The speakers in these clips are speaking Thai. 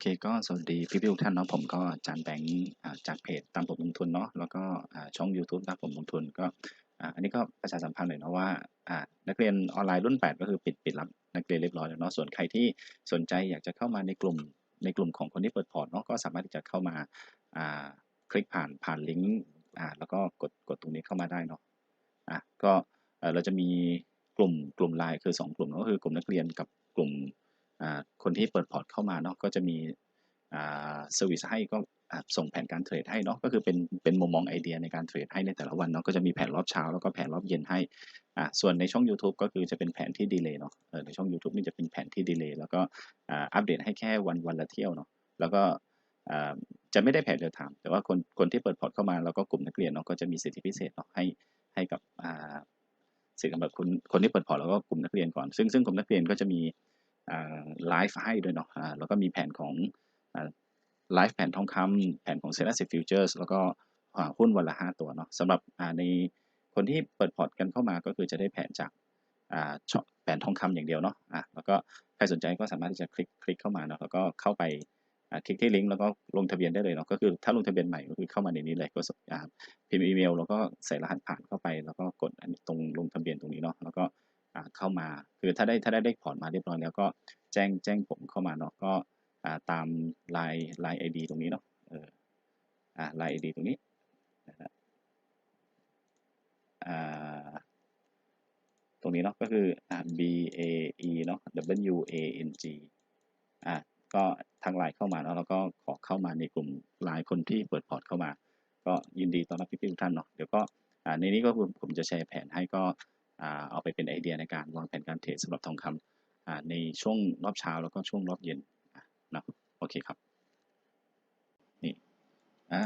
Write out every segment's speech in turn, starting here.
เคก็สวัสดีพี่ๆทุกท่านเนาะผมก็จารย์แบงค์อ่าจากเพจตามผมลงทุนเนาะแล้วก็ช่องยูทูบตามผมลงทุนก็อันนี้ก็ประชาสัมพันธ์หน่อยเนาะว่านักเรียนออนไลน์รุ่น 8 ก็คือปิดปิดรับนักเรียนเรียบร้อยแล้วเนาะส่วนใครที่สนใจอยากจะเข้ามาในกลุ่มในกลุ่มของคนที่เปิดพอร์ตเนาะก็สามารถที่จะเข้ามาคลิกผ่านผ่านลิงก์แล้วก็กดกดตรงนี้เข้ามาได้เนาะอะก็เราจะมีกลุ่มกลุ่มไลน์คือ 2 กลุ่มเนาะก็คือกลุ่มนักเรียนกับกลุ่ม คนที่เปิดพอร์ตเข้ามาเนาะก็จะมีเซอร์วิสให้ก็ส่งแผนการเทรดให้เนาะก็คือเป็นเป็นมุมมองไอเดียในการเทรดให้ในแต่ละวันเนาะก็จะมีแผนรอบเช้าแล้วก็แผนรอบเย็นให้อ่าส่วนในช่อง YouTube ก็คือจะเป็นแผนที่ดีเลย์เนาะในช่อง YouTube นี่จะเป็นแผนที่ดีเลย์แล้วก็อัปเดตให้แค่วันวันละเที่ยวเนาะแล้วก็จะไม่ได้แผนเดียวทามแต่ว่าคนคนที่เปิดพอร์ตเข้ามาแล้วก็กลุ่มนักเรียนเนาะก็จะมีสิทธิพิเศษเนาะให้ให้กับสิทธิ์สำหรับคนคนที่เปิดพอร์ตแล้วก็กลุ่มนักเรียนก่อน ซึ่งซึ่งกลุ่มนักเรียนก็จะมี ไลฟ์ให้ด้วยเนาะแล้วก็มีแผนของไลฟ์แผนทองคำแผนของ s e l a s i v Futures แล้วก็หุ้นวันละ 5 ตัวเนาะสำหรับในคนที่เปิดพอร์ตกันเข้ามาก็คือจะได้แผนจากแผนทองคำอย่างเดียวเนาะะแล้วก็ใครสนใจก็สามารถที่จะคลิกคลิกเข้ามาเนาะแล้วก็เข้าไปคลิกที่ลิงก์แล้วก็ลงทะเบียนได้เลยเนาะก็คือถ้าลงทะเบียนใหม่ก็คือเข้ามาในนี้เลยก็พิมพ์อีเมลแล้วก็ใส่รหัสผ่านเข้าไป แล้วก็กดตรงลงทะเบียนตรงนี้เนาะแล้วก็ เข้ามา คือถ้าได้ถ้าได้เลขพอร์ตมาเรียบร้อยแล้วก็แจ้งแจ้งผมเข้ามาเนาะก็ตามไลน์ไลน์ไอดีตรงนี้เนาะเอออ่าไลน์ ID ตรงนี้นะครับอ่าตรงนี้เนาะก็คืออ่า B A E เนาะ W A N G อ่าก็ทางไลน์เข้ามาแล้วเราก็ขอเข้ามาในกลุ่มไลน์คนที่เปิดพอร์ตเข้ามา ก็ยินดีต้อนรับพี่ๆทุกท่านเนาะเดี๋ยวก็ในนี้ก็ผมผมจะแชร์แผนให้ก็ เอาไปเป็นไอเดียในการวางแผนการเทรดสำหรับทองคำในช่วงรอบเช้าแล้วก็ช่วงรอบเย็นนะโอเคครับนี่อ่า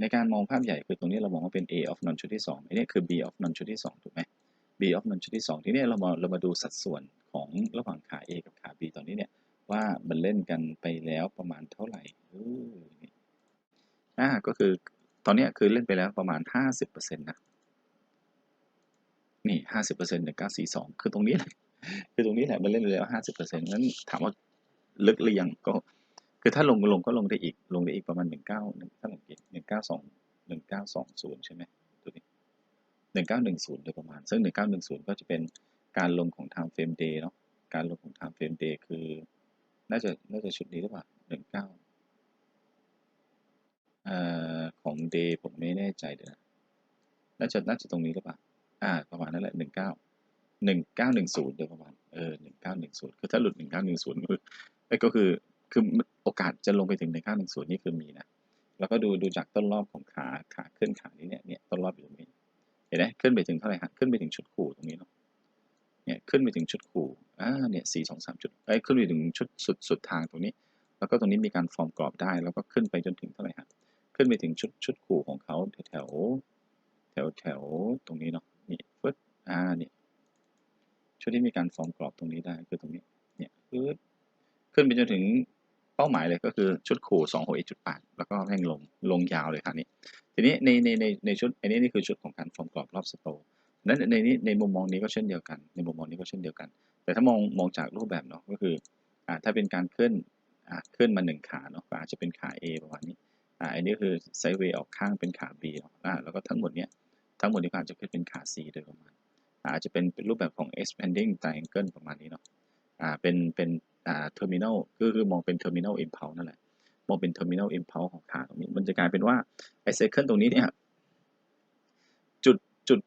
ในการมองภาพใหญ่คือตรงนี้เรามองว่าเป็น A of non ชุดที่2อันนี้คือ B of non ชุดที่2ถูกไหม B of non ชุดที่ 2 ทีนี้เรามาเรามาดูสัดส่วนของระหว่างขา A กับขา B ตอนนี้เนี่ยว่ามันเล่นกันไปแล้วประมาณเท่าไหร่ออนี่อ่าก็คือตอนนี้คือเล่นไปแล้วประมาณ 50%นะ นี่50%ใน942คือตรงนี้แหละคือตรงนี้แหละมันเล่นแล้ว50%นั้นถามว่าลึกหรือยังก็ คือถ้าลงลงก็ลงได้อีกลงได้อีกประมาณหนึ่งเก้าหนึ่งถ้าลงอีกหนึ่งเก้าสองหนึ่งเก้าสองศูนย์ใช่ไหมตัวนี้หนึ่งเก้าหนึ่งศูนย์โดยประมาณ ซึ่งหนึ่งเก้าหนึ่งศูนย์ก็จะเป็นการลงของ time frame day เนาะการลงของ time frame day คือ น่าจะน่าจะชุดนี้หรือเปล่าหนึ่งเก้าเอ่อของ day ผมไม่แน่ใจเดี๋ยวนน่าจะน่าจะตรงนี้หรือเปล่า อ่าประมาณนั้นแหละหนึ่งเก้าหนึ่งเก้าหนึ่งศูนย์โดยประมาณเออหนึ่งเก้าหนึ่งศูนย์คือถ้าหลุดหนึ่งเก้าหนึ่งศูนย์คือไอ้ก็คือคือโอกาสจะลงไปถึงในค่งเก้าหนึ่งศูนย์นี่คือมีนะแล้วก็ดูดูจากต้นรอบของขาขาขึ้นขานี้เนี่ยเนี่ยต้นรอบอยู่ตรงนี้เห็นไหมขึ้นไปถึงเท่าไหร่ฮะขึ้นไปถึงชุดขู่ตรงนี้เนาะเนี่ยขึ้นไปถึงชุดขู่อ่าเนี่ยสี่สองสามจุดเอ้ขึ้นไปถึงชุดสุดสุดทางตรงนี้ แล้วก็ตรงนี้มีการฟอร์มกรอบได้ แล้วก็ขึ้นไปจนถึงเท่าไหร่ฮะขึ้นไปถึงชุดชุดขู่ของเขาแถวแถวแถวตรงนี้เนาะ อ่าเนี่ยชุดที่มีการฟอร์มกรอบตรงนี้ได้คือตรงนี้เนี่ยฟึดขึ้นไปจนถึงเป้าหมายเลยก็คือชุดขู่2 6 1 8แล้วก็แม่งลงลงยาวเลยค่ะนี่ทีนี้ในในในในชุดอันนี้นี่คือชุดของการฟอร์มกรอบรอบสโตนั้นในนี้ในมุมมองนี้ก็เช่นเดียวกัน ในมุมมองนี้ก็เช่นเดียวกัน แต่ถ้ามองมองจากรูปแบบเนาะก็คืออ่าถ้าเป็นการขึ้นอ่าขึ้นมาหนึ่งขาเนาะอาจจะเป็นขา A ประมาณนี้อ่าอันนี้คือไซด์เวย์ออกข้างเป็นขา B เนาะอ่าแล้วก็ทั้งหมดเนี้ยทั้งหมดนี้ก็อาจจะขึ้นเป็นขา C โดยประมาณ อาจจะเป็นเป็นรูปแบบของ expanding triangle ประมาณนี้เนาะอ่าเป็นเป็นอ่า terminal ก็คือมองเป็น terminal impulse นั่นแหละมองเป็น terminal impulse ของขาตรงนี้ มันจะกลายเป็นว่าไอ้ cycle ตรงนี้เนี่ยจุดจุด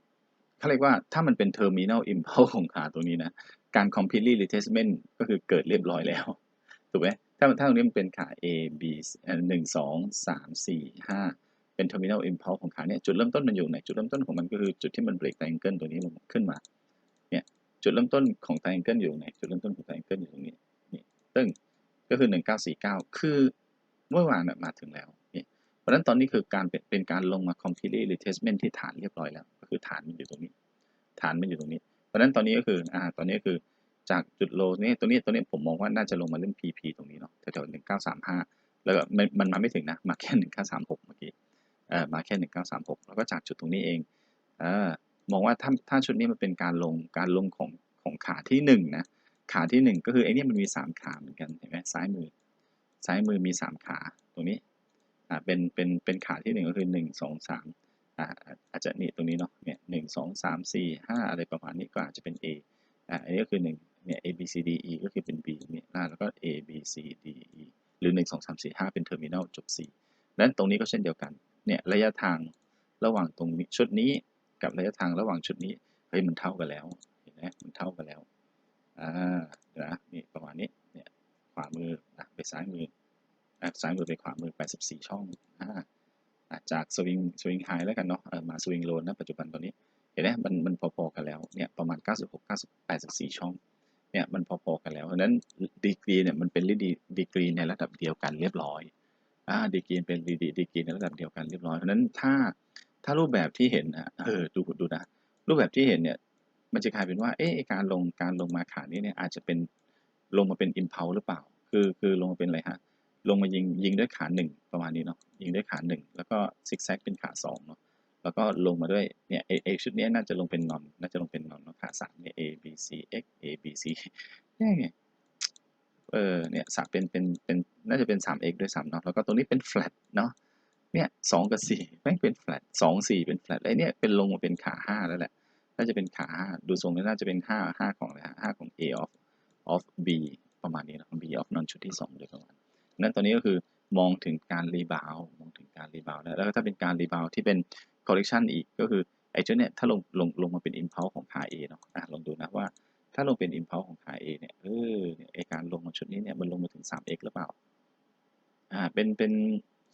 เขาเรียกว่าถ้ามันเป็น terminal impulse ของขาตรงนี้นะการ completely retracement ก็คือเกิดเรียบร้อยแล้วถูกไหมถ้าถ้าตรงนี้มันเป็นขา A B หนึ่งสองสามสี่ห้า เป็น terminal impulse ของขาเนี่ยจุดเริ่มต้นมันอยู่ไหนจุดเริ่มต้นของมันก็คือจุดที่มัน break triangle ตัวนี้ลงขึ้นมาเนี่ยจุดเริ่มต้นของ triangle อยู่ไหนจุดเริ่มต้นของ triangle อยู่ตรงนี้นี่ซึ่งก็คือ 1949 คือเมื่อวานมาถึงแล้วนี่เพราะนั้นตอนนี้คือการเป็นการลงมา completely retracement ที่ฐานเรียบร้อยแล้ว ก็คือฐานมันอยู่ตรงนี้ ฐานมันอยู่ตรงนี้ เพราะนั้นตอนนี้ก็คืออ่าตอนนี้ก็คือจากจุดโลนี้ตัวนี้ตัวนี้ผมมองว่าน่าจะลงมาเล่น PP ตรงนี้เนาะแถวๆ1935 แล้วก็มันมันมาไม่ถึงนะ มาแค่ 1936 เมื่อกี้ มาแค่ 1936 แล้วก็จากจุดตรงนี้เองเออมองว่าถ้าถ้าชุดนี้มันเป็นการลงการลงของของขาที่หนึ่งนะขาที่หนึ่งก็คือไอ้นี่มันมีสามขาเหมือนกันเห็นไหมซ้ายมือซ้ายมือมีสามขาตรงนี้อ่าเป็นเป็นเป็นขาที่หนึ่งก็คือหนึ่งสองสามอ่าอาจจะนี่ตรงนี้เนาะเนี่ยหนึ่งสองสามสี่ห้าอะไรประมาณนี้ก็อาจจะเป็น A อ่าอันนี้ก็คือหนึ่งเนี่ย A B C D E ก็คือเป็น B ตรงนี้แล้วก็ A B C D E หรือหนึ่งสองสามสี่ห้าเป็นเทอร์มินอลจบ C นั้นตรงนี้ก็เช่นเดียวกัน เนี่ยระยะทางระหว่างตรงนี้ชุดนี้กับระยะทางระหว่างชุดนี้เฮ้ยมันเท่ากันแล้วเห็นไหมมันเท่ากันแล้วอ่าเดี๋ยวนะนี่ประมาณนี้เนี่ยขวามือนะไปซ้ายมืออะซ้ายมือไปขวามือ84 ช่องอ่าจากสวิงสวิงไฮแล้วกันเนาะเออมาสวิงโลนนะปัจจุบันตอนนี้เห็นไหมมันมันพอๆกันแล้วเนี่ยประมาณ 96 90 84 ช่องเนี่ยมันพอๆกันแล้วเพราะนั้นดีกรีเนี่ยมันเป็นดีดีกรีในระดับเดียวกันเรียบร้อย ดีกรีเป็นดีดีดีกรีในระดับเดียวกันเรียบร้อย เพราะนั้นถ้าถ้ารูปแบบที่เห็นนะเออดูดูนะรูปแบบที่เห็นเนี่ยมันจะกลายเป็นว่าเอ๊ะไอ้การลงการลงมาขานี้เนี่ยอาจจะเป็นลงมาเป็น impulse หรือเปล่า คือคือลงมาเป็นอะไรฮะลงมายิงยิงด้วยขาหนึ่งประมาณนี้เนาะยิงด้วยขาหนึ่งแล้วก็ซิกแซกเป็นขาสองเนาะแล้วก็ลงมาด้วยเนี่ยเอชุดนี้น่าจะลงเป็นนอนน่าจะลงเป็นนอนเนาะขาสามเนี่ย A B C X A B C นี่ไง เออเนี่ยสามเป็นเป็นเป็นน่าจะเป็น 3x ด้วยซ้ำเนาะแล้วก็ตรงนี้เป็น flat เนาะเนี่ยสองกับสี่แม่งเป็น flat สองสี่เป็น flat ไอ้เนี่ยเป็นลงมาเป็นขาห้าแล้วแหละ น่าจะเป็นขาห้าดูทรงแล้วน่าจะเป็นห้าห้าของอะไรฮะห้าของ A of of B ประมาณนี้นะ B of นอนชุดที่สองโดยประมาณนั้นตอนนี้ก็คือมองถึงการรีบาวมองถึงการรีบาวแล้วแล้วก็ถ้าเป็นการรีบาวที่เป็น correction อีกก็คือไอ้ชุดเนี่ยถ้าลงลงลงมาเป็น impulse ของขา A เนาะอะลองดูนะว่า ถ้าลงเป็น impulse ของขา A เนี่ยเออเนี่ยไอการลงมาชุดนี้เนี่ยมันลงมาถึง 3x หรือเปล่าอ่าเป็นเป็น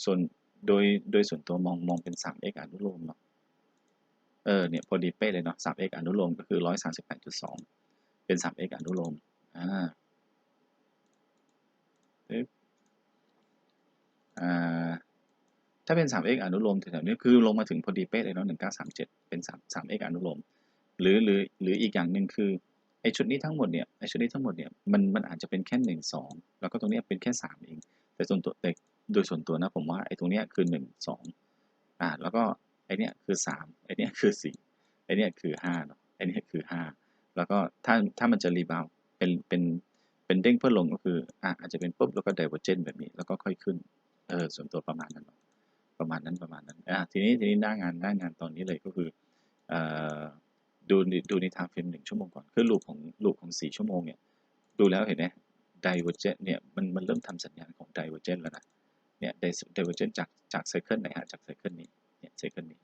ส่วนโดยโดยส่วนตัวมองมองเป็น 3x อนุโลมเนาะเออเนี่ยพอดีเป๊ะเลยเนาะ 3x อนุโลมก็คือ 138.2 เป็น 3x อนุโลมอ่าอ่าถ้าเป็น 3x อนุโลมแถวๆนี้คือลงมาถึงพอดีเป๊ะเลยเนาะ1937 เป็น3 3x อนุโลมหรือหรือหรืออีกอย่างหนึ่งคือ ไอชุดนี้ทั้งหมดเนี่ยไอชุดนี้ทั้งหมดเนี่ยมันมันอาจจะเป็นแค่หนึ่งสองแล้วก็ตรงนี้เป็นแค่สามเอง แต่ส่วนตัวแต่โดยส่วนตัวนะผมว่าไอตรงเนี้ยคือหนึ่งสองอ่าแล้วก็ไอเนี้ยคือสามไอเนี้ยคือสี่ไอเนี้ยคือห้าเนาะไอเนี้ยคือห้าแล้วก็ถ้าถ้ามันจะรีบาวเป็นเป็นเป็นเด้งเพื่อลงก็คืออ่าอาจจะเป็นปุ๊บแล้วก็ไดเวอร์เจนแบบนี้แล้วก็ค่อยขึ้นเออส่วนตัวประมาณนั้นเนาะประมาณนั้นประมาณนั้นอ่าทีนี้ทีนี้หน้างานหน้างานตอนนี้เลยก็คือเอ่อ ดูในดูใน time frame หนึ่งชั่วโมงก่อน คือลูปของลูปของสี่ชั่วโมงเนี่ย ดูแล้วเห็นไหม divergent เนี่ยมันมันเริ่มทำสัญญาณของ divergent แล้วนะ เนี่ย divergent จากจากไซเคิลไหนฮะ จากไซเคิลนี้ เนี่ยไซเคิลนี้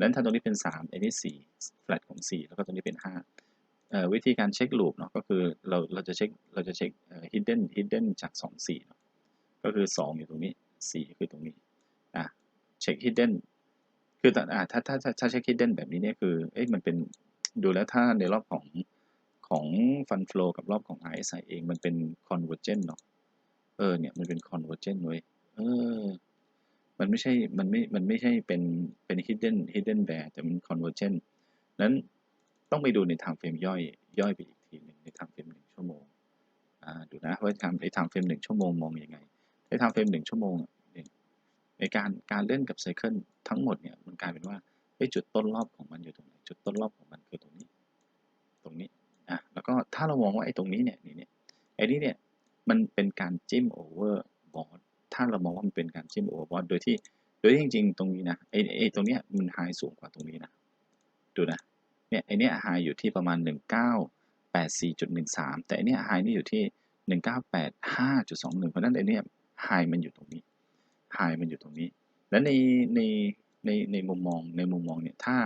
นั้นถ้าตรงนี้เป็นสามอันนี้สี่ flat ของสี่แล้วก็ตรงนี้เป็นห้าเอ่อวิธีการเช็คลูปเนาะก็คือเราเราจะเช็คเราจะเช็คเอ่อ hidden hidden จากสองสี่เนาะก็คือสองอยู่ตรงนี้สี่คือตรงนี้อะเช็ค hidden คือแต่อ่าถ้าถ้าถ้าถ้าใช้ hidden แบบนี้เนี่ยคือเอ๊ะมันเป็น ดูแล้วถ้าในรอบของของ fund flow กับรอบของ RSI เองมันเป็น convergent เนาะเออเนี่ยมันเป็น convergent เว้ยเออมันไม่ใช่มันไม่มันไม่ใช่เป็นเป็น hidden hidden bear แต่มัน convergent นั้นต้องไปดูใน time frame ย่อยย่อยไปอีกทีหนึ่งใน time frame หนึ่งชั่วโมงอ่าดูนะว่า time ใน time frame หนึ่งชั่วโมงมองยังไงใน time frame หนึ่งชั่วโมงในการการเล่นกับไซเคิลทั้งหมดเนี่ยมันกลายเป็นว่าเฮ้จุดต้นรอบของมันอยู่ตรงไหนจุดต้นรอบของมันคือตรงนี้ ตรงนี้อะแล้ว ก็ถ้าเรามองว่าไอ้ตรงนี้เนี่ยนี่เนี่ยไอ้นี้เนี่ยมันเป็นการจิ้มโอเวอร์บอทถ้าเรามองว่ามันเป็นการจิ้มโอเวอร์บอทโดยที่โดยที่จริงๆ ตรงนี้นะไอ้ไอ้ตรงเนี้ยมันไฮสูงกว่าตรงนี้นะดูนะเนี่ยไอ้นี้ยไฮอยู่ที่ประมาณ 1984.13 แต่อันนี้ไฮนี่อยู่ที่ 1985.21 เพราะฉะนั้นไอ้นี้ยไฮมันอยู่ตรงนี้ไฮมันอยู่ตรงนี้ และในในในในมุมมองในมุมมองเนี่ยถ้า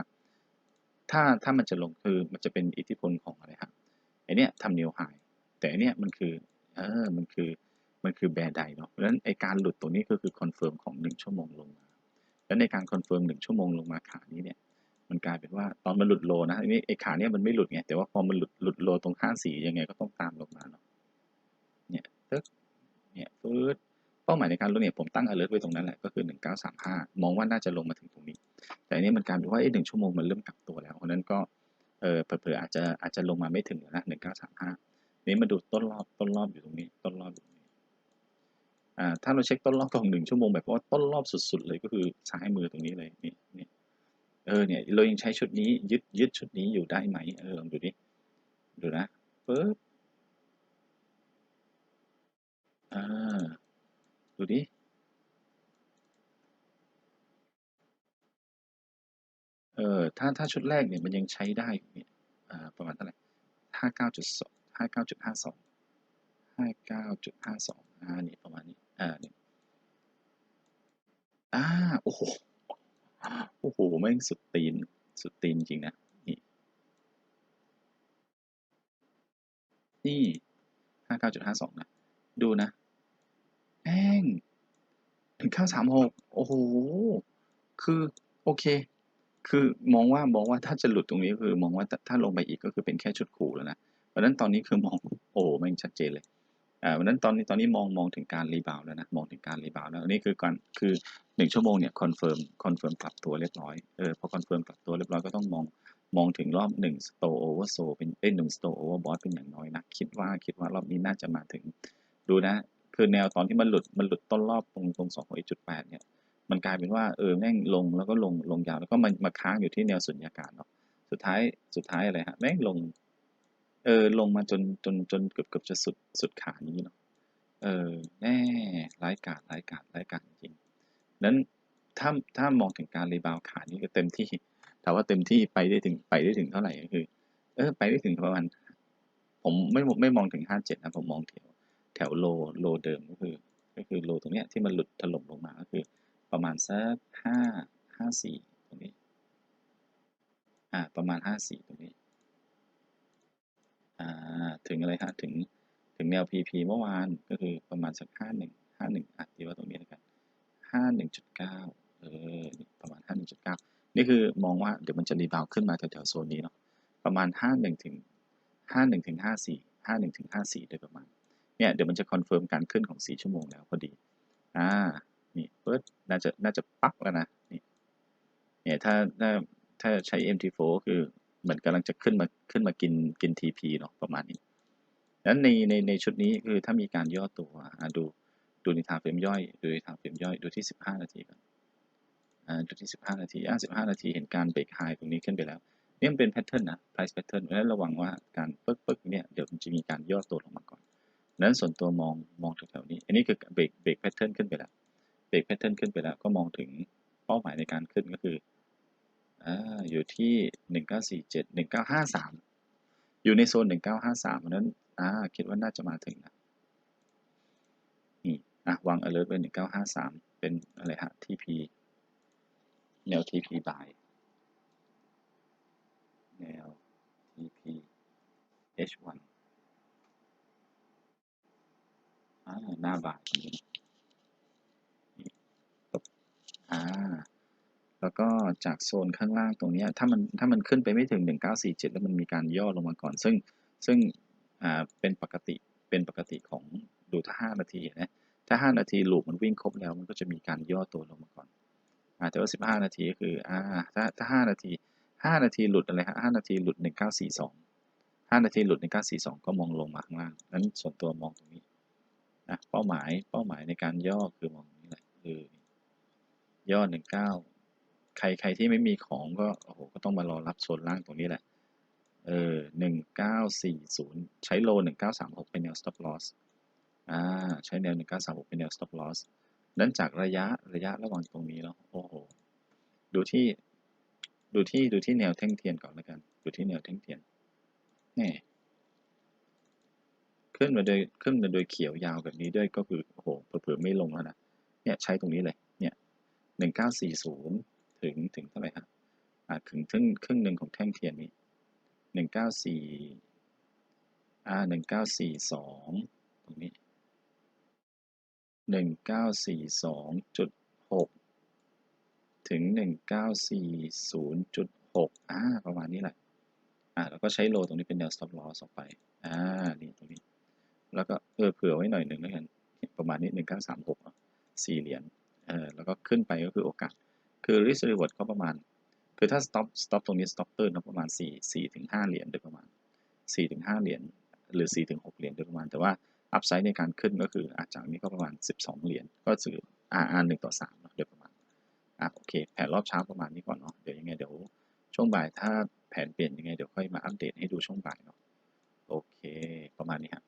ถ้าถ้ามันจะลงคือมันจะเป็นอิทธิพลของอะไรครับ ไอเนี้ยทำนิวไฮแต่อันเนี้ยมันคือเออมันคือมันคือแบร์ไดเนาะเพราะฉะนั้นไอการหลุดตรงนี้ก็คือคอนเฟิร์มของหนึ่งชั่วโมงลงมาแล้วในการคอนเฟิร์มหนึ่งชั่วโมงลงมาขานี้เนี่ยมันกลายเป็นว่าตอนมันหลุดโลนะอันนี้ไอขาเนี้ยมันไม่หลุดไงแต่ว่าพอมันหลุดหลุดโลตรงค่าสียังไงก็ต้องตามลงมาเนาะเนี่ยตึ๊กเนี่ยฟืดเป้าหมายในการลดเนี่ยผมตั้ง alert ไว้ตรงนั้นแหละก็คือ 1935 มองว่าน่าจะลงมาถึงตรงนี้ แต่อันนี้มันกลายเป็นว่าเอ๊ะหนึ่งชั่วโมงมันเริ่มกลับตัวแล้วเพราะนั้นก็ ออเผลอๆอาจจะอาจจะลงมาไม่ถึงนะ1935นี้มาดูต้นรอบต้นรอบอยู่ตรงนี้ ต้นรอบอยู่ตรงนี้อ่าถ้าเราเช็คต้นรอบของหนึ่งชั่วโมงแบบว่าต้นรอบสุดๆเลยก็คือซ้ายมือตรงนี้เลยนี่นี่เออเนี่ยเรายังใช้ชุดนี้ยึดยึดชุดนี้อยู่ได้ไหมเออลองดูดิดูนะปึ๊บอ่าดูดิ เออถ้าถ้าชุดแรกเนี่ยมันยังใช้ได้อยู่เนี่ยประมาณเท่าไหร่ห้าเก้าจุดสองห้าเก้าจุดห้าสองห้าเก้าจุดห้าสองอ่านี่ประมาณนี้อ่านี่อ่าโอ้โหโอ้โหแม่งสุดตีนสุดตีนจริงนะนี่นี่ห้าเก้าจุดห้าสองนะดูนะแม่งถึงเข้าสามหกโอ้โห คือ โอเค คือมองว่ามองว่าถ้าจะหลุดตรงนี้คือมองว่าถ้าลงไปอีกก็คือเป็นแค่ชุดขู่แล้วนะเพราะฉะนั้นตอนนี้คือมองโอ้แม่ชัดเจนเลยอ่าเพราะนั้นตอนนี้ตอนนี้มองมองถึงการรีบาวแล้วนะมองถึงการรีบาวแล้วอันนี้คือการคือหนึ่งชั่วโมงเนี่ยคอนเฟิร์มคอนเฟิร์มกลับตัวเรียบร้อยเออพอคอนเฟิร์มกลับตัวเรียบร้อยก็ต้องมองมองถึงรอบหนึ่งสโตโอเวอร์โซเป็นเอ้หนึ่งสโตโอเวอร์บอสเป็นอย่างน้อยนะคิดว่าคิดว่ารอบนี้น่าจะมาถึงดูนะคือแนวตอนที่มันหลุดมันหลุดต้นรอบตรงตรงสองจุดแปดเนี่ย มันกลายเป็นว่าเออแม่งลงแล้วก็ลงลงยาวแล้วก็มามาค้างอยู่ที่แนวสุญญากาศเนาะสุดท้ายสุดท้ายอะไรฮะแม่งลงเออลงมาจนจนจนเกือบเกือบจะสุดสุดขานี้เนาะเออแน่ร้ายกาจร้ายกาจร้ายกาจจริงนั้นถ้าถ้ามองถึงการรีบาวขานี้ก็เต็มที่ถามว่าเต็มที่ไปได้ถึงไปได้ถึงเท่าไหร่ก็คือ เออไปได้ถึงประมาณผมไม่ไม่มองถึงห้าเจ็ดนะผมมองแถวแถวโลโลเดิมก็คือ ก็คือโลตรงเนี้ยที่มันหลุดถล่มลงมาก็คือ ประมาณสักห้าห้าสี่ตรงนี้ อ่า ประมาณห้าสี่ตรงนี้ อ่า ถึงอะไรฮะ ถึง ถึงแนว PP เมื่อวาน ก็คือประมาณสักห้าหนึ่งห้าหนึ่งอะตีว่าตรงนี้แล้วกันห้าหนึ่งจุดเก้าเออ ประมาณห้าหนึ่งจุดเก้านี่คือมองว่าเดี๋ยวมันจะรีบาวขึ้นมาแถวๆโซนนี้เนาะ ประมาณห้าหนึ่งถึงห้าหนึ่งถึงห้าสี่ห้าหนึ่งถึงห้าสี่โดยประมาณ เนี่ย เดี๋ยวมันจะคอนเฟิร์มการขึ้นของสี่ชั่วโมงแล้วพอดี อ่า น่าจะน่าจะปักแล้วนะนี่เนี่ยถ้าถ้าถ้าใช้ MT4 คือเหมือนกำลังจะขึ้นมาขึ้นมากินกิน TP เนาะประมาณนี้นั้นในในในชุดนี้คือถ้ามีการย่อตัวดูดูในทางเฟรมย่อย ดูในทางเฟรมย่อยดูที่ 15 นาทีก่อนดูที่ 15 นาทีอ่า15 นาทีเห็นการเบรกไฮตรงนี้ขึ้นไปแล้วนี่มันเป็นแพทเทิร์นนะ price pattern เพราะฉะนั้นระวังว่าการปึ๊กปึ๊กเนี่ยเดี๋ยวมันจะมีการย่อตัวลงมาก่อนนั้นส่วนตัวมองมองแถวๆนี้ อันนี้คือเบรกเบรกแพทเทิร์นขึ้นไปแล้ว เบรกแพทเทิร์นขึ้นไปแล้วก็มองถึงเป้าหมายในการขึ้นก็คือออยู่ที่หนึ่งเก้าสี่เจ็ดหนึ่งเก้าห้าสามอยู่ในโซนหนึ่งเพราะนั้นคิดว่าน่าจะมาถึงนะนี่อะวาง alert ไว้หนึ่งเก้าห้าสามเป็นอะไรฮะ TP แนว TP buy แนว TP H1 อ่าหน้าบาทนี้ปึ๊บ อ่า แล้วก็จากโซนข้างล่างตรงนี้ถ้ามันถ้ามันขึ้นไปไม่ถึง 1947 แล้วมันมีการย่อลงมาก่อน ซึ่งซึ่งอ่าเป็นปกติเป็นปกติของดูถ้า 5 นาทีนะถ้า 5 นาทีลูปมันวิ่งครบแล้วมันก็จะมีการย่อตัวลงมาก่อนอาแต่ว่า 15 นาทีก็คืออ่าถ้าถ้า 5 นาที 5 นาทีหลุดอะไรฮะ5นาทีหลุด 1942 5 นาทีหลุด 1942 ก็มองลงมาข้างล่างนั้นส่วนตัวมองตรงนี้นะเป้าหมายเป้าหมายในการย่อคือมองตรงนี้แหละคือ ย่อ19ใครใครที่ไม่มีของก็โอ้โหก็ต้องมารอรับโซนล่างตรงนี้แหละ เออหนึ่งเก้าสี่ศูนย์ใช้โลหนึ่งเก้าสามหกเป็นแนว stop loss อ่าใช้แนวหนึ่งเก้าสามหกเป็นแนว stop loss นั้นจากระยะระยะระหว่างตรงนี้แล้วโอ้โห ดูที่ดูที่ดูที่แนวแท่งเทียนก่อนแล้วกัน ดูที่แนวแท่งเทียนนี่ขึ้นมาโดยขึ้นมาโดยเขียวยาวแบบนี้ด้วยก็คือโอ้โหเผื่อไม่ลงแล้วนะเนี่ยใช้ตรงนี้เลย เนี่ยหนึ่งเก้าสี่ศูนย์ถึงถึงเท่าไหร่ฮะอ่าถึงครึ่งครึ่งหนึ่งของแท่งเทียนนี้หนึ่งเก้าสี่อ่าหนึ่งเก้าสี่สองตรงนี้หนึ่งเก้าสี่สองจุดหกถึงหนึ่งเก้าสี่ศูนย์จุดหกอ่าประมาณนี้แหละอ่าแล้วก็ใช้โลตรงนี้เป็นแนว stop loss ออกไปอ่านี่ตรงนี้ แล้วก็เออเผื่อไว้หน่อยหนึ่งแล้วกัน ประมาณนี้หนึ่งเก้าสามหกสี่เหรียญ เออแล้วก็ขึ้นไปก็คือโอกาส คือ risk reward ก็ประมาณ คือถ้า stop stop ตรงนี้ stop ตื้นนะประมาณสี่สี่ถึงห้าเหรียญโดยประมาณสี่ถึงห้าเหรียญหรือสี่ถึงหกเหรียญโดยประมาณ แต่ว่า upside ในการขึ้นก็คืออาจจากนี้ก็ประมาณสิบสองเหรียญ ก็คือ RR หนึ่งต่อสามโดยประมาณอะโอเค แผนรอบเช้าประมาณนี้ก่อนเนาะ เดี๋ยวยังไงเดี๋ยวช่วงบ่ายถ้าแผนเปลี่ยนยังไงเดี๋ยวค่อยมาอัปเดตให้ดูช่วงบ่ายเนาะ โอเค ประมาณนี้ฮะ